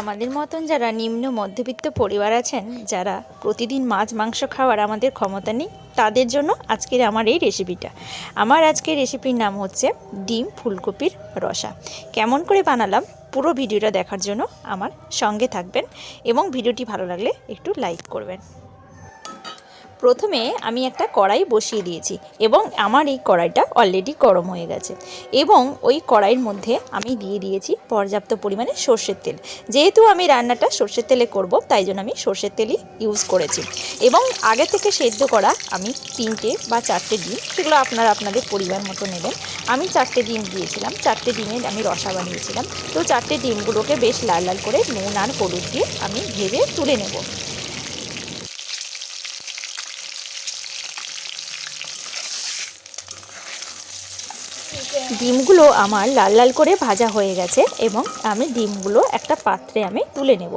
আমাদের মতন যারা নিম্ন মধ্যবিত্ত পরিবার আছেন, যারা প্রতিদিন মাছ, মাংস খাওয়ার আমাদের ক্ষমতা নেই, তাদের জন্য আজকের আমার এই রেসিপিটা। আমার আজকের রেসিপির নাম হচ্ছে ডিম ফুলকপির রসা। কেমন করে বানালাম পুরো ভিডিওটা দেখার জন্য আমার সঙ্গে থাকবেন এবং ভিডিওটি ভালো লাগলে একটু লাইক করবেন। প্রথমে আমি একটা কড়াই বসিয়ে দিয়েছি এবং আমার এই কড়াইটা অলরেডি গরম হয়ে গেছে। এবং ওই কড়াইয়ের মধ্যে আমি দিয়ে দিয়েছি পর্যাপ্ত পরিমাণে সর্ষের তেল। যেহেতু আমি রান্নাটা সর্ষের তেলে করব, তাই জন্য আমি সর্ষের তেলই ইউজ করেছি। এবং আগে থেকে সেদ্ধ করা আমি তিনটে বা চারটে ডিম, সেগুলো আপনারা আপনাদের পরিবার মতো নেবেন। আমি চারটে ডিম দিয়েছিলাম, চারটে ডিমের আমি রসা বানিয়েছিলাম। তো চারটে ডিমগুলোকে বেশ লাল লাল করে নুন আর হলুদ দিয়ে আমি ভেজে তুলে নেব। ডিমগুলো আমার লাল লাল করে ভাজা হয়ে গেছে এবং আমি ডিমগুলো একটা পাত্রে আমি তুলে নেব।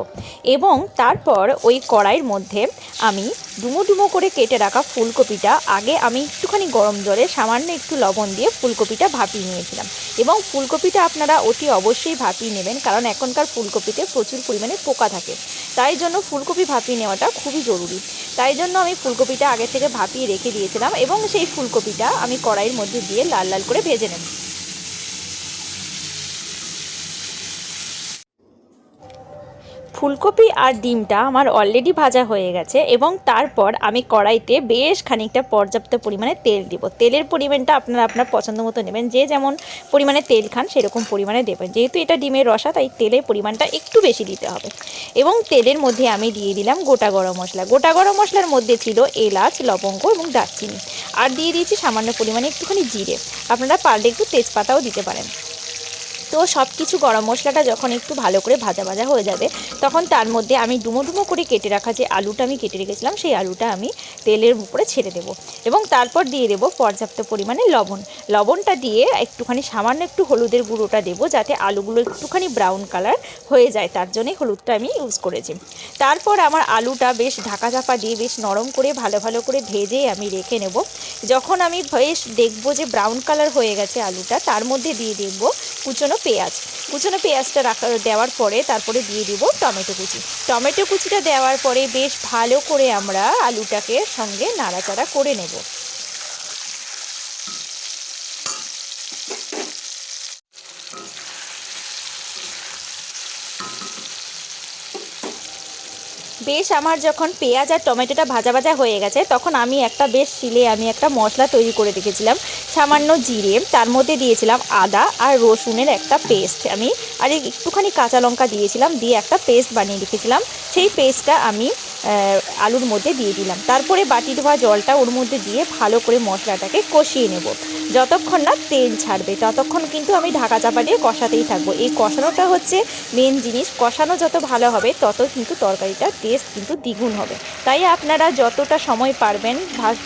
এবং তারপর ওই কড়াইয়ের মধ্যে আমি ডুমো ডুমো করে কেটে রাখা ফুলকপিটা আগে আমি একটুখানি গরম জলে সামান্য একটু লবণ দিয়ে ফুলকপিটা ভাপিয়ে নিয়েছিলাম। এবং ফুলকপিটা আপনারা অতি অবশ্যই ভাপিয়ে নেবেন কারণ এখনকার ফুলকপিতে প্রচুর পরিমাণে পোকা থাকে। তাই জন্য ফুলকপি ভাপিয়ে নেওয়াটা খুবই জরুরি। তাই জন্য আমি ফুলকপিটা আগে থেকে ভাপিয়ে রেখে দিয়েছিলাম এবং সেই ফুলকপিটা আমি কড়াইয়ের মধ্যে দিয়ে লাল লাল করে ভেজে নেব। ফুলকপি আর ডিমটা আমার অলরেডি ভাজা হয়ে গেছে এবং তারপর আমি কড়াইতে বেশ খানিকটা পর্যাপ্ত পরিমাণে তেল দিব। তেলের পরিমাণটা আপনারা আপনার পছন্দ মতো নেবেন। যে যেমন পরিমাণে তেল খান, সেরকম পরিমাণে দেবেন। যেহেতু এটা ডিমের রসা, তাই তেলের পরিমাণটা একটু বেশি দিতে হবে। এবং তেলের মধ্যে আমি দিয়ে দিলাম গোটা গরম মশলা। গোটা গরম মশলার মধ্যে ছিল এলাচ, লবঙ্গ এবং দারচিনি। আর দিয়ে দিয়েছি সামান্য পরিমাণে একটুখানি জিরে। আপনারা পারলে একটু তেজপাতাও দিতে পারেন। তো সব কিছু গরম মশলাটা যখন একটু ভালো করে ভাজা ভাজা হয়ে যাবে, তখন তার মধ্যে আমি ডুমো ডুমো করে কেটে রাখা যে আলুটা আমি কেটে রেখেছিলাম, সেই আলুটা আমি তেলের উপরে ছেড়ে দেবো এবং তারপর দিয়ে দেবো পর্যাপ্ত পরিমাণে লবণ। লবণটা দিয়ে একটুখানি সামান্য একটু হলুদের গুঁড়োটা দেবো যাতে আলুগুলো একটুখানি ব্রাউন কালার হয়ে যায়, তার জন্যই হলুদটা আমি ইউজ করেছি। তারপর আমার আলুটা বেশ ঢাকা চাপা দিয়ে বেশ নরম করে ভালো ভালো করে ভেজে আমি রেখে নেব। যখন আমি বেশ দেখব যে ব্রাউন কালার হয়ে গেছে আলুটা, তার মধ্যে দিয়ে দেবো কুচনো পেঁয়াজ। কুচনো পেঁয়াজটা রাখা, দেওয়ার পরে তারপরে দিয়ে দিব টমেটো কুচি। টমেটো কুচিটা দেওয়ার পরে বেশ ভালো করে আমরা আলুটাকে সঙ্গে নাড়াচাড়া করে নেব। বেশ আমার যখন পেঁয়াজ আর টমেটোটা ভাজা ভাজা হয়ে গেছে, তখন আমি একটা বেশ শিলে আমি একটা মশলা তৈরি করে রেখেছিলাম, সামান্য জিরে, তার মধ্যে দিয়েছিলাম আদা আর রসুনের একটা পেস্ট আমি, আর একটুখানি কাঁচা লঙ্কা দিয়েছিলাম, দিয়ে একটা পেস্ট বানিয়ে রেখেছিলাম। সেই পেস্টটা আমি আলুর মধ্যে দিয়ে দিলাম। তারপরে বাটি ধোয়া জলটা ওর মধ্যে দিয়ে ভালো করে মশলাটাকে কষিয়ে নেব। যতক্ষণ না তেল ছাড়বে, ততক্ষণ কিন্তু আমি ঢাকা চাপা দিয়ে কষাতেই থাকব। এই কষানোটা হচ্ছে মেন জিনিস। কষানো যত ভালো হবে, তত কিন্তু তরকারিটার টেস্ট কিন্তু দ্বিগুণ হবে। তাই আপনারা যতটা সময় পারবেন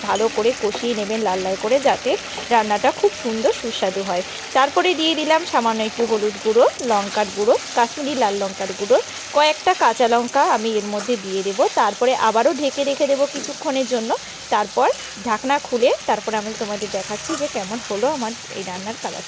ভালো করে কষিয়ে নেবেন লাল লাল করে যাতে রান্নাটা খুব সুন্দর সুস্বাদু হয়। তারপরে দিয়ে দিলাম সামান্য একটু হলুদ গুঁড়ো, লঙ্কার গুঁড়ো, কাশ্মীরি লাল লঙ্কার গুঁড়ো। কয়েকটা কাঁচা লঙ্কা আমি এর মধ্যে দিয়ে দেবো। তারপরে আবারও ঢেকে রেখে দেবো কিছুক্ষণের জন্য। তারপর ঢাকনা খুলে তারপরে আমি তোমাদের দেখাচ্ছি যে কেমন হলো আমার এই রান্নার কালার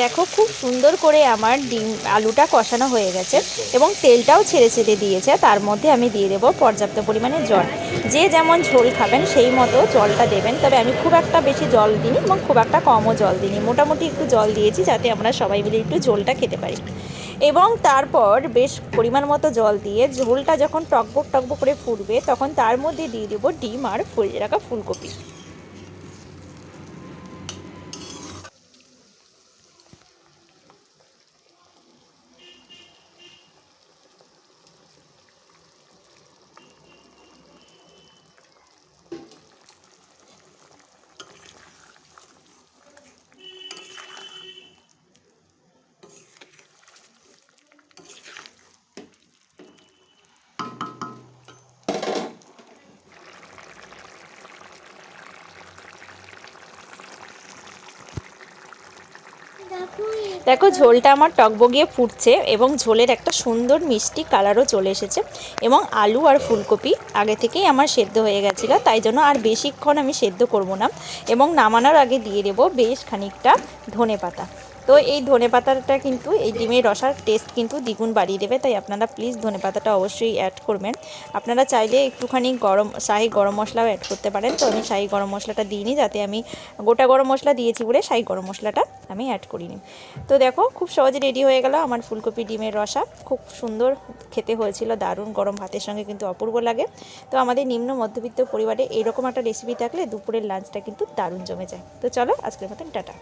দেখো, খুব সুন্দর করে আমার ডিম, আলুটা কষানো হয়ে গেছে এবং তেলটাও ছেড়ে ছেড়ে দিয়েছে। তার মধ্যে আমি দিয়ে দেবো পর্যাপ্ত পরিমাণে জল। যে যেমন ঝোল খাবেন, সেই মতো জলটা দেবেন। তবে আমি খুব একটা বেশি জল দিইনি এবং খুব একটা কমও জল দিইনি। মোটামুটি একটু জল দিয়েছি যাতে আমরা সবাই মিলে একটু ঝোলটা খেতে পারি। এবং তারপর বেশ পরিমাণ মতো জল দিয়ে ঝোলটা যখন টকবক টকবক করে ফুটবে, তখন তার মধ্যে দিয়ে দেবো ডিম আর ফুল রাখা ফুলকপি। দেখো, ঝোলটা আমার টকবগিয়ে ফুটছে এবং ঝোলের একটা সুন্দর মিষ্টি কালারও চলে এসেছে এবং আলু আর ফুলকপি আগে থেকেই আমার সেদ্ধ হয়ে গেছিল, তাই জন্য আর বেশিক্ষণ আমি সেদ্ধ করব না এবং নামানোর আগে দিয়ে দেবো বেশ খানিকটা ধনে পাতা তো এই ধনে পাতাটা কিন্তু, এই ডিমের রসার টেস্ট কিন্তু দ্বিগুণ বাড়িয়ে দেবে, তাই আপনারা প্লিজ ধনে পাতাটা অবশ্যই অ্যাড করবেন। আপনারা চাইলে একটুখানি গরম, শাহি গরম মশলাও অ্যাড করতে পারেন। তো আমি শাহি গরম মশলাটা দিইনি যাতে আমি গোটা গরম মশলা দিয়েছি বলে শাহি গরম মশলাটা আমি অ্যাড করিনি তো দেখো, খুব সহজে রেডি হয়ে গেল আমার ফুলকপি ডিমের রসা। খুব সুন্দর খেতে হয়েছিল, দারুণ গরম ভাতের সঙ্গে কিন্তু অপূর্ব লাগে। তো আমাদের নিম্ন মধ্যবিত্ত পরিবারে এরকম একটা রেসিপি থাকলে দুপুরের লাঞ্চটা কিন্তু দারুণ জমে যায়। তো চলো, আজকের মতন টাটা।